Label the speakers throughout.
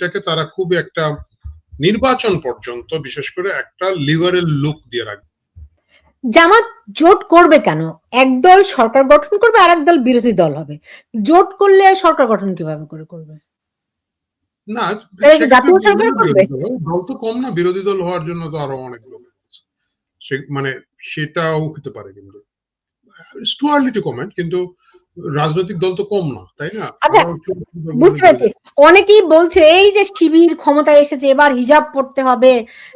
Speaker 1: এইটাকে তারা খুব একটা নির্বাচন পর্যন্ত বিশেষ করে একটা লিবারেল লুক দিয়ে রাখবে।
Speaker 2: জামাত জোট করবে কেন? একদল সরকার গঠন করবে আর একদল বিরোধী দল হবে। জোট করলে সরকার গঠন কীভাবে করে করবে?
Speaker 1: না
Speaker 2: জাতীয় সরকার করবে?
Speaker 1: দল, দল তো কম না বিরোধী দল হওয়ার জন্য তো আরও অনেক লোক মানে সেটাও হতে পারে কিন্তু। টু আর্লি টু কমেন্ট কিন্তু রাজনৈতিক দল তো কম না তাই না?
Speaker 2: আচ্ছা, বুঝতে পেরেছি। অনেকেই বলছে এই যে শিবির ক্ষমতায় এসেছে এবার হিজাব পড়তে হবে।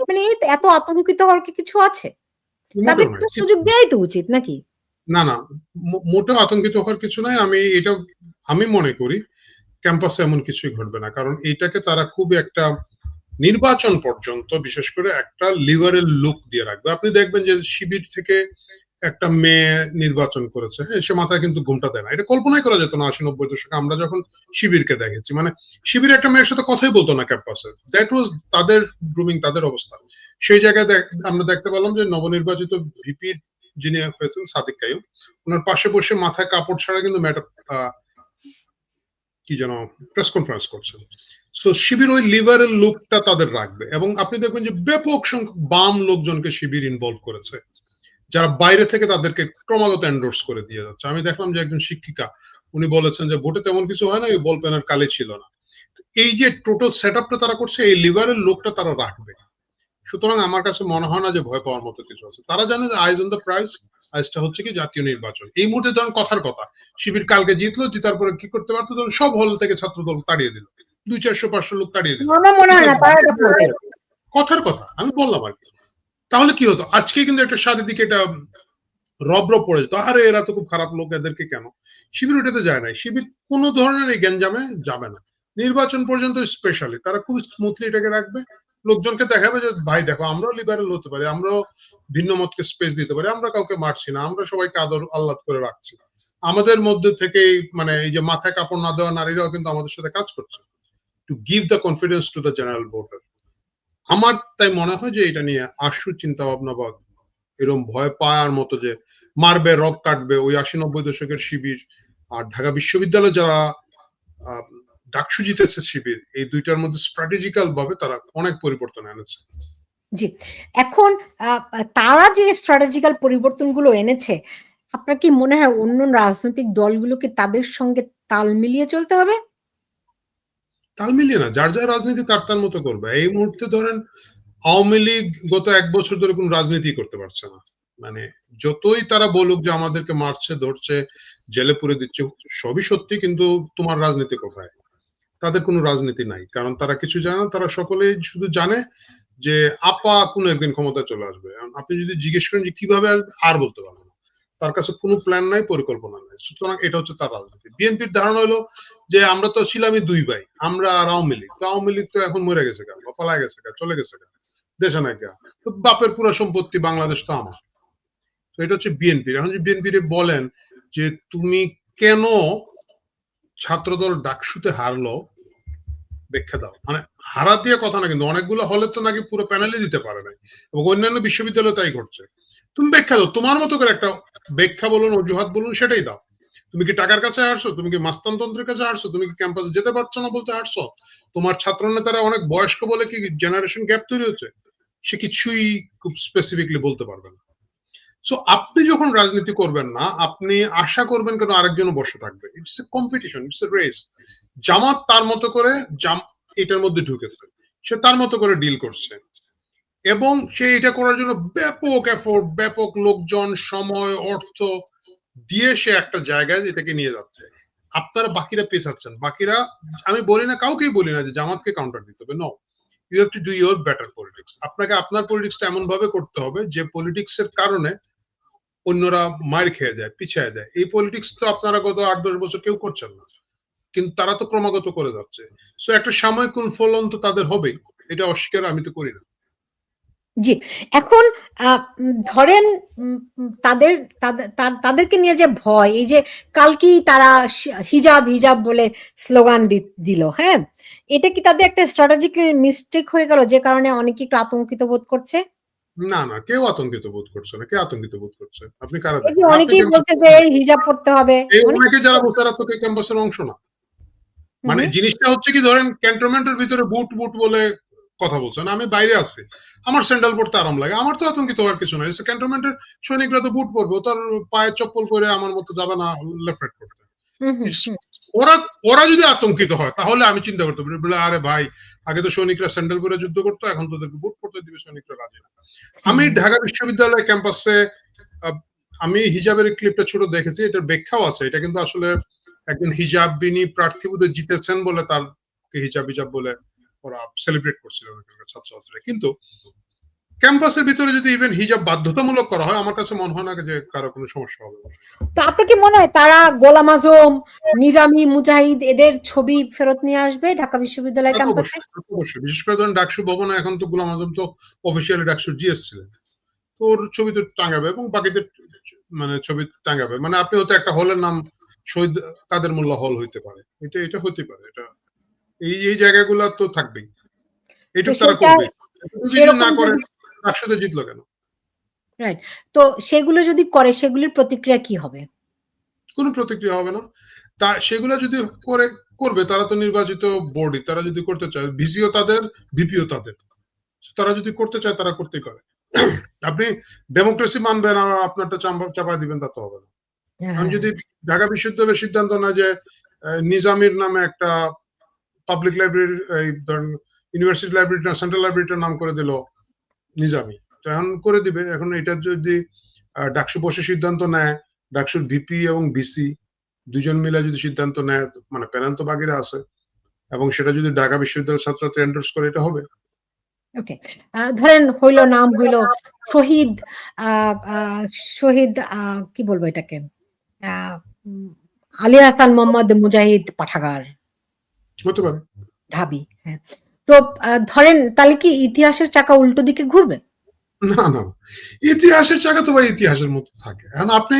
Speaker 2: মানে এত আতঙ্কিত হওয়ার কি কিছু আছে? তাদের তো সুযোগ দেওয়াই তো উচিত নাকি?
Speaker 1: না না মোটেও আতঙ্কিত হওয়ার কিছু নাই। আমি এটা আমি মনে করি ক্যাম্পাসে এমন কিছুই ঘটবে না। কারণ এটাকে তারা খুব একটা নির্বাচন পর্যন্ত বিশেষ করে একটা লিবারেল লুক দিয়ে রাখবে। আপনি দেখবেন যে শিবির থেকে একটা মেয়ে নির্বাচন করেছে হ্যাঁ সে মাথায় কিন্তু ঘুমটা দেয় না। এটা কল্পনাই করা যেত না আশি নব্বই দশকে আমরা যখন শিবিরকে দেখেছি। মানে শিবির একটা মেয়ের সাথে কথাই বলতো না ক্যাম্পাসে। দ্যাট ওয়াজ তাদের গ্রুমিং তাদের অবস্থা। সেই জায়গায় আমরা দেখতে পেলাম যে নবনির্বাচিত ভিপি যিনি হয়েছেন, সাদিক কাইম ওনার পাশে বসে মাথায় কাপড় ছাড়া কিন্তু ম্যাডাম কি যেন প্রেস কনফারেন্স করছেন সো শিবির ওই লিবারেল লুকটা তাদের রাখবে। এবং আপনি দেখবেন যে ব্যাপক সংখ্যক বাম লোকজনকে শিবির ইনভলভ করেছে। যারা বাইরে থেকে তাদেরকে ক্রমাগত এন্ডোর্স করে দিয়ে যাচ্ছে। আমি দেখলাম যে একজন শিক্ষিকা উনি বলেছেন যে ভোটে তেমন কিছু হয় না এই বল পেনের কালে ছিল না। এই যে টোটাল সেট আপটা তারা করছে এই লিবারেল লোকটা তারা রাখবে সুতরাং আমার কাছে মনে হয় না যে ভয় পাওয়ার মতো কিছু আছে। তারা জানে যে আইজ অন দ্য প্রাইস আইজটা হচ্ছে কি জাতীয় নির্বাচন। এই মুহূর্তে ধরেন কথার কথা শিবির কালকে জিতলো জিতার পরে কি করতে পারতো? ধরুন সব হল থেকে ছাত্র দল তাড়িয়ে দিল। দুই চারশো পাঁচশো লোক তাড়িয়ে দিল। কথার কথা আমি বললাম আর কি। তাহলে কি হতো? আজকে কিন্তু একটা সাদের দিকে এটা রব পড়ে যেত। আরে, এরা তো খুব খারাপ লোক, এদেরকে কেন? শিবির ওটাতে যায় না। শিবির কোনো ধরনের এই গ্যাঞ্জামে যাবে না। নির্বাচন পর্যন্ত স্পেশালি তারা খুব স্মুথলি এটাকে রাখবে। লোকজনকে দেখাবে যে, ভাই, দেখো, আমরাও লিবারেল হতে পারি, আমরাও ভিন্ন মতকে স্পেস দিতে পারি, আমরা কাউকে মারছি না, আমরা সবাইকে আদর আহ্লাদ করে রাখছি। আমাদের মধ্যে থেকে মানে এই যে মাথায় কাপড় না দেওয়া নারীরাও কিন্তু আমাদের সাথে কাজ করছে। To give the confidence to the general voter আমার তাই মনে হয় যে এটা নিয়ে আশু চিন্তা ভাবনা বা এরকম ভয় পাওয়ার মতো যে মারবে, রক কাটবে, ওই আশি নব্বই দশকের শিবির আর ঢাকা বিশ্ববিদ্যালয়ে যারা ডাকসু জিতেছে শিবির, এই দুইটার মধ্যে স্ট্র্যাটেজিক্যাল ভাবে তারা অনেক পরিবর্তন এনেছে।
Speaker 2: জি। এখন তারা যে স্ট্র্যাটেজিক্যাল পরিবর্তনগুলো এনেছে, আপনার কি মনে হয় অন্য রাজনৈতিক দলগুলোকে তাদের সঙ্গে তাল মিলিয়ে চলতে হবে?
Speaker 1: তাল মিলিয়ে না, যার যার রাজনীতি তার তার মতো করবে। এই মুহূর্তে ধরেন, আওয়ামী লীগ গত এক বছর ধরে কোনো রাজনীতি করতে পারছে না। মানে যতই তারা বলুক যে আমাদেরকে মারছে, ধরছে, জেলে পুরে দিচ্ছে, সবই সত্যি, কিন্তু তোমার রাজনীতি কোথায়? তাদের কোনো রাজনীতি নাই। কারণ তারা কিছু জানে না, তারা সকলেই শুধু জানে যে আপা কোনো একদিন ক্ষমতায় চলে আসবে। আপনি যদি জিজ্ঞেস করেন যে কীভাবে আর বলতে পারবে না। তার কাছে কোনো প্ল্যান নাই, পরিকল্পনা নাই। সুতরাং এটা হচ্ছে তার রাজনীতি। বিএনপির ধারণা হলো যে আমরা তো ছিলামই দুই ভাই, আমরা আর আওয়ামী লীগ। তো আওয়ামী লীগ তো এখন মরে গেছে গা বা পালা গেছে গা চলে গেছে গা দেশে নাই গা তো বাপের পুরো সম্পত্তি বাংলাদেশ তো আমার। তো এটা হচ্ছে বিএনপি। এখন যে বিএনপি বলেন যে তুমি কেন ছাত্রদল ডাকসুতে হারলো, ব্যাখ্যা দাও। মানে হারা দিয়ে কথা না, কিন্তু অনেকগুলো হলে তো নাকি পুরো প্যানেলে দিতে পারে নাই। এবং অন্যান্য বিশ্ববিদ্যালয়ে তাই ঘটছে। তুমি ব্যাখ্যা দাও, তোমার মতো করে একটা ব্যাখ্যা বলুন, অজুহাত বলুন, সেটাই দাও। তুমি কি টাকার কাছে আসছো তুমি কি মাস্তানতন্ত্রের কাছে আসছো তুমি কি ক্যাম্পাসে যেতে পারছ না বলতে আসছো তোমার ছাত্র নেতারা অনেক বয়স্ক বলে কি জেনারেশন গ্যাপ তৈরি হচ্ছে? সে কিছুই খুব স্পেসিফিকলি বলতে পারবে না। সো আপনি যখন রাজনীতি করবেন না, আপনি আশা করবেন কেন আরেকজন বসে থাকবে? It's a competition it's a race Jamaat তার মতো করে জাম এটার মধ্যে ঢুকেছে। সে তার মতো করে ডিল করছে। এবং সে এটা করার জন্য ব্যাপক এফোর্ট ব্যাপক লোকজন, সময়, অর্থ দিয়ে সে একটা জায়গায় এটাকে নিয়ে যাচ্ছে। আপনারা বাকিরা পেছাচ্ছেন বাকিরা, আমি বলি না, কাউকেই বলি না যে জামাতকে কাউন্টার দিতে হবে no you have to do your better politics আপনাকে আপনার পলিটিক্সটা এমন ভাবে করতে হবে যে পলিটিক্স এর কারণে অন্যরা মার খেয়ে যায়, পিছিয়ে যায় এই পলিটিক্স তো আপনারা গত আট, দশ বছর কেউ করছেন না। কিন্তু তারা তো ক্রমাগত করে যাচ্ছে। সো একটা সাময়িক ফলন তো তাদের হবেই। এটা অস্বীকার আমি তো করি না।
Speaker 2: জি এখন ধরেন তাদের তাদের- তাদেরকে নিয়ে যে ভয় এই যে কালকেই তারা হিজাব হিজাব বলে স্লোগান দিল হ্যাঁ? এটা কি তাদের একটা স্ট্র্যাটেজিক্যাল মিস্টেক হয়ে গেল যে কারণে অনেকে একটু আতঙ্কিত বোধ করছে?
Speaker 1: না না কেউ আতঙ্কিত বোধ করছে না কে আতঙ্কিত বোধ করছে? আপনি কারা
Speaker 2: অনেকেই বলছে যে হিজাব পড়তে হবে। অনেকে
Speaker 1: যারা বলছে তারা তো ক্যাম্পাসের অংশ না। মানে জিনিসটা হচ্ছে কি ধরেন ক্যান্টনমেন্টের ভিতরে বুট বুট বলে কথা বলছেন আমি বাইরে আছি। আমার স্যান্ডেল পড়তে আরাম লাগে। আমার তো আতঙ্কিত হওয়ার কিছু নাই। ক্যান্টনমেন্টের সৈনিকরা তো বুট পরবে। তার পায়ে চপ্পল পরে আমার মতো যাবে না লেফট রাইট করতে। ওরা ওরা যদি আতঙ্কিত হয় তাহলে আমি চিন্তা করতে পারি বলে আরে ভাই আগে তো সৈনিকরা স্যান্ডেল পরে যুদ্ধ করতো এখন তোদেরকে বুট পরতে দিবে সৈনিকরা রাজি না। আমি ঢাকা বিশ্ববিদ্যালয় ক্যাম্পাসে আমি হিজাবের ক্লিপটা ছোট দেখেছি এটার ব্যাখ্যাও আছে। এটা কিন্তু আসলে একজন হিজাব বিনি প্রার্থী জিতেছেন বলে তার হিজাব হিজাব বলে ওরা সেলিব্রেট করছিল ছাত্রছাত্রীরা। কিন্তু ক্যাম্পাসের ভিতরে যদি ইভেন হিজাব বাধ্যতামূলক করা হয় আমার কাছে মনে হয় না যে কারও কোনো সমস্যা হবে।
Speaker 2: তো আপনার কি মনে হয় তারা গোলাম আজম নিজামি মুজাহিদ এদের ছবি ফেরত নিয়ে আসবে ঢাকা বিশ্ববিদ্যালয় ক্যাম্পাসে
Speaker 1: অবশ্যই, অবশ্যই। বিশেষ করে ধরেন ডাকসু ভবনে এখন তো গুলাম আজম তো অফিসিয়ালি ডাকসু জিএস ছিলেন। তো ওর ছবি তো টাঙাবে এবং বাকিদের মানে ছবি টাঙাবে। মানে আপনি হয়তো একটা হলের নাম শহীদ কাদের মোল্লা হল হইতে পারে। এটা এটা হতে পারে এটা এই এই জায়গাগুলো তো থাকবেই। এটুকু তারা করবে। না করে ডাকসুতে জিতলো কেন?
Speaker 2: তো সেগুলো যদি করে সেগুলির প্রতিক্রিয়া কি হবে?
Speaker 1: কোনো প্রতিক্রিয়া হবে না। তা সেগুলো যদি করে করবে তারা তো নির্বাচিত বোর্ডই তারা যদি করতে চায় ভিসিও তাদের ভিপিও তাদের। তারা যদি করতে চায় তারা করতেই পারে। আপনি ডেমোক্রেসি মানবেন আর আপনারটা চাপায় দিবেন তা তো হবে না। আমি যদি ঢাকা বিশ্ববিদ্যালয়ের সিদ্ধান্ত না যে নিজামির নামে একটা পাবলিক লাইব্রেরি এই ধরেন ইউনিভার্সিটি লাইব্রেরিটা সেন্ট্রাল লাইব্রেরিটার নাম করে দিল নিজামি। তো এখন করে দিবে। এখন এটা যদি ডাকসু বসে সিদ্ধান্ত নেয়, ডাকসুর ভিপি এবং ভিসি দুজন মিলে যদি সিদ্ধান্ত নেয় মানে প্যানেল তো বাকিরা আছে, এবং সেটা যদি ঢাকা বিশ্ববিদ্যালয়ের ছাত্রছাত্রী এন্ডোর্স করে, এটা হবে।
Speaker 2: ওকে। ধরেন হইল নাম হইল শহীদ শহীদ কি বলব এটাকে? আলী হাসান মোহাম্মদ মুজাহিদ পাঠাগার।
Speaker 1: হতে পারে।
Speaker 2: ঢাবি হ্যাঁ। তো ধরেন তাহলে কি ইতিহাসের চাকা উল্টো দিকে ঘুরবে?
Speaker 1: না না ইতিহাসের চাকা তো ভাই ইতিহাসের মতো থাকে। এখন আপনি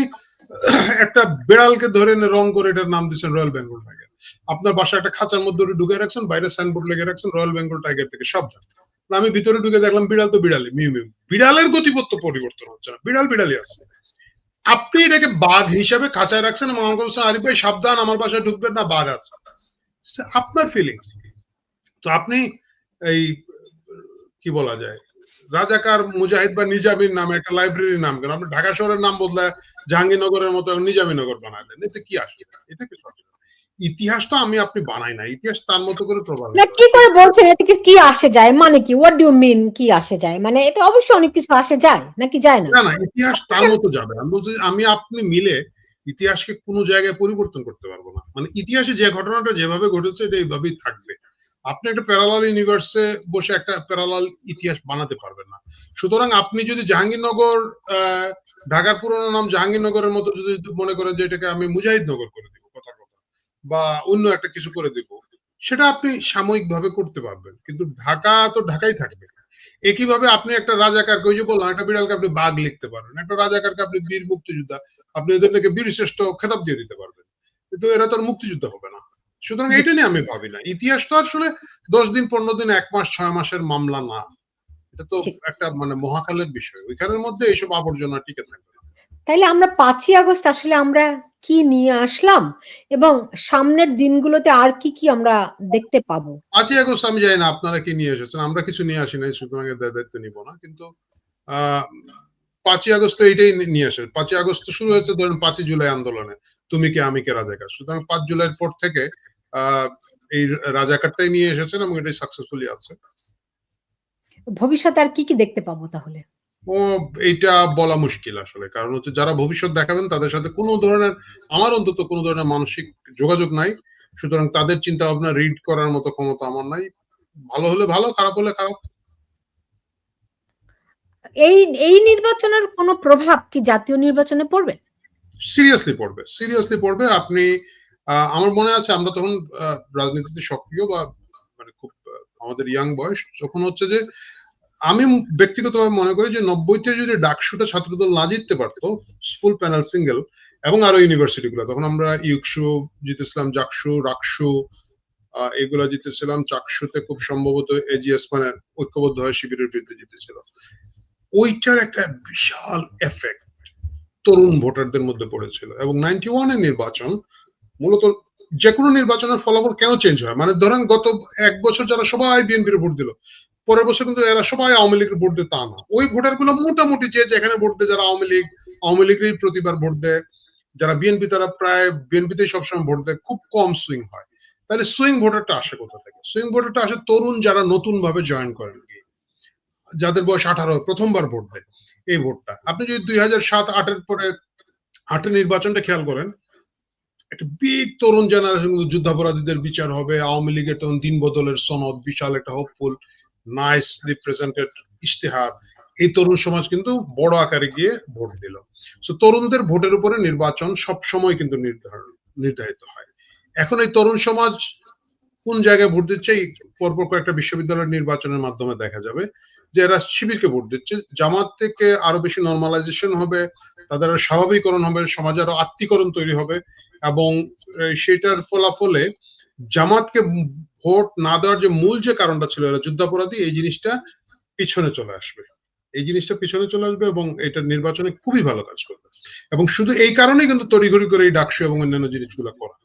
Speaker 1: একটা বিড়ালকে ধরে এনে রং করে এটার নাম দিচ্ছেন রয়্যাল বেঙ্গল টাইগার। আপনার বাসা একটা খাঁচার মধ্যে ঢুকে রাখছেন বাইরে সাইনবোর্ড লেগে রাখছেন রয়্যাল বেঙ্গল টাইগার থেকে সাবধান। আর আমি ভিতরে ঢুকে দেখলাম বিড়াল তো বিড়ালি মিউ মিউ। বিড়ালের গতিপথ তো পরিবর্তন হচ্ছে না বিড়াল বিড়ালি আছে। আপনি এটাকে বাঘ হিসাবে খাঁচায় রাখছেন এবং আমাকে বলছেন আরিফ ভাই সাবধান আমার বাসায় ঢুকবেন না বাঘ আছে। আপনার ফিলিংস তো আপনি এই কি বলা যায় রাজাকার মুজাহিদ বা নিজামির নামে একটা লাইব্রেরির নাম কেন? আপনি ঢাকা শহরের নাম বদলায় জাহাঙ্গীরনগরের মতো নিজামীনগর বানায় দেন। এতে কি আসবে এটা কি? ইতিহাস তো আমি আপনি বানাই না ইতিহাস তার মতো করে প্রভাব
Speaker 2: না কি করে বলছেন? এতে কি- কি আসে যায়? মানে কি? হোয়াট ডু মিন কি আসে যায়? মানে এটা অবশ্যই অনেক কিছু আসে যায় নাকি যায় না?
Speaker 1: না না ইতিহাস তার মতো যাবে। আমি বলছি আমি আপনি মিলে ইতিহাসকে কোনো জায়গায় পরিবর্তন করতে পারব না। মানে ইতিহাসে যে ঘটনাটা যেভাবে ঘটেছে এটা এইভাবেই থাকবে। আপনি একটা প্যারালাল ইউনিভার্সে বসে একটা প্যারালাল ইতিহাস বানাতে পারবেন না। সুতরাং আপনি যদি জাহাঙ্গীরনগর ঢাকার পুরোনো নাম জাহাঙ্গীরনগরের মতো যদি মনে করেন যে এটাকে আমি মুজাহিদনগর করে দিব কথা কথা, বা অন্য একটা কিছু করে দিব, সেটা আপনি সাময়িক ভাবে করতে পারবেন। কিন্তু ঢাকা তো ঢাকাই থাকবে। একইভাবে আপনি একটা রাজাকারকে ওই যে বললাম একটা বিড়ালকে আপনি বাঘ লিখতে পারবেন একটা রাজাকারকে আপনি বীর মুক্তিযোদ্ধা আপনি এদেরকে বীর শ্রেষ্ঠ খেতাব দিয়ে দিতে পারবেন। কিন্তু এরা তো আর মুক্তিযুদ্ধ হবে না। সুতরাং এটা নিয়ে আমি ভাবি না। ইতিহাস তো আসলে দশ দিন পনেরো দিন এক মাস ছয় মাসের মামলা না। এটা তো একটা মানে মহাকালের বিষয়। ওইখানের মধ্যে এইসব আবর্জনা টিকে থাকবে
Speaker 2: তাইলে আমরা পাঁচই আগস্ট আসলে আমরা কি নিয়ে আসলাম এবং সামনের দিনগুলোতে আর কি কি আমরা দেখতে পাবো?
Speaker 1: পাঁচই আগস্ট আমি জানি না আপনারা কি নিয়ে এসেছেন আমরা কিছু নিয়ে আসি নাই সুতরাং এর দায়িত্ব নিব না কিন্তু পাঁচই আগস্ট তো এইটাই নিয়ে আসে পাঁচই আগস্ট তো শুরু হয়েছে ধরেন পাঁচই জুলাই আন্দোলনে তুমি কে আমি কে রাজাকার সুতরাং পাঁচ জুলাইয়ের পর থেকে আহ এই রাজাকারটাই নিয়ে এসেছেন এবং এটাই সাকসেসফুলি আছে।
Speaker 2: ভবিষ্যতে আর কি কি দেখতে পাবো তাহলে?
Speaker 1: ও এইটা বলা মুশকিল আসলে। কারণ হচ্ছে যারা ভবিষ্যৎ দেখাবেন তাদের সাথে কোনো ধরনের আমার অন্তত কোনো ধরনের মানসিক যোগাযোগ নাই। সুতরাং তাদের চিন্তা ভাবনা রিড করার মতো ক্ষমতা আমার নাই। ভালো হলে ভালো খারাপ হলে খারাপ।
Speaker 2: এই এই নির্বাচনের কোনো প্রভাব কি জাতীয় নির্বাচনে পড়বে?
Speaker 1: সিরিয়াসলি পড়বে সিরিয়াসলি পড়বে। আপনি আহ, আমার মনে আছে আমরা তখন রাজনীতিতে সক্রিয় বা মানে খুব আমাদের ইয়াং বয়স তখন হচ্ছে যে আমি ব্যক্তিগতভাবে মনে করি যে নব্বইতে যদি ডাকসুটা ছাত্রদল না জিততে পারতো ফুল প্যানেল সিঙ্গেল এবং আরও ইউনিভার্সিটি গুলো, তখন আমরা ইউকসু জিতেছিলাম, জাকসু, রাকসু এগুলা জিতেছিলাম। চাকসুতে খুব সম্ভবত এজিএস মানে ঐক্যবদ্ধ হয়ে শিবিরের বিরুদ্ধে জিতেছিল। ওইটার একটা বিশাল এফেক্ট তরুণ ভোটারদের মধ্যে পড়েছিল। এবং নাইনটি ওয়ানের নির্বাচন, মূলত যে কোনো নির্বাচনের ফলাফল কেন চেঞ্জ হয়? মানে ধরেন গত এক বছর যারা সবাই বিএনপির ভোট দিল পরের বছর কিন্তু এরা সবাই আওয়ামী লীগের ভোট দেয়, তা না। ওই ভোটারগুলো মোটামুটি যে যেখানে ভোট দেয়, যারা আওয়ামী লীগ, আওয়ামী লীগেরই প্রতিবার ভোট দেয়, যারা বিএনপি, তারা প্রায় বিএনপিতেই সবসময় ভোট দেয়, খুব কম সুইং হয়। তাহলে সুইং ভোটারটা আসে কোথা থেকে? সুইং ভোটারটা আসে তরুণ যারা নতুন ভাবে জয়েন করেন। যাদের বয়স আঠারো, প্রথমবার ভোট দেয় এই ভোটটা। আপনি যদি দুই হাজার সাত, আটের পরে, আটের নির্বাচনটা খেয়াল করেন, একটা বিগ তরুণ জেনারেশন যুদ্ধাপরাধীদের বিচার হবে, আওয়ামী লীগের তখন দিন বদলের সনদ, বিশাল একটা হোপফুল নাইসলি প্রেজেন্টেড ইশতেহার। এই তরুণ সমাজ কিন্তু বড় আকারে গিয়ে ভোট দিল। সো তরুণদের ভোটের উপরে নির্বাচন সব সময় কিন্তু নির্ধারিত হয়। এখন এই তরুণ সমাজ কোন জায়গায় ভোট দিচ্ছে, এই পরপর কয়েকটা বিশ্ববিদ্যালয়ের নির্বাচনের মাধ্যমে দেখা যাবে যে এরা শিবিরকে ভোট দিচ্ছে। জামাত থেকে আরও বেশি নর্মালাইজেশন হবে, তাদের আরও স্বাভাবিকরণ হবে, সমাজে আরও আত্মীকরণ তৈরি হবে এবং সেটার ফলাফলে জামাতকে ভোট না দেওয়ার যে মূল যে কারণটা ছিল এরা যুদ্ধাপরাধী, এই জিনিসটা পিছনে চলে আসবে। এই জিনিসটা পিছনে চলে আসবে এবং এটা নির্বাচনে খুবই ভালো কাজ করবে। এবং শুধু এই কারণেই কিন্তু তড়িঘড়ি করে এই ডাকসু এবং অন্যান্য জিনিসগুলো করা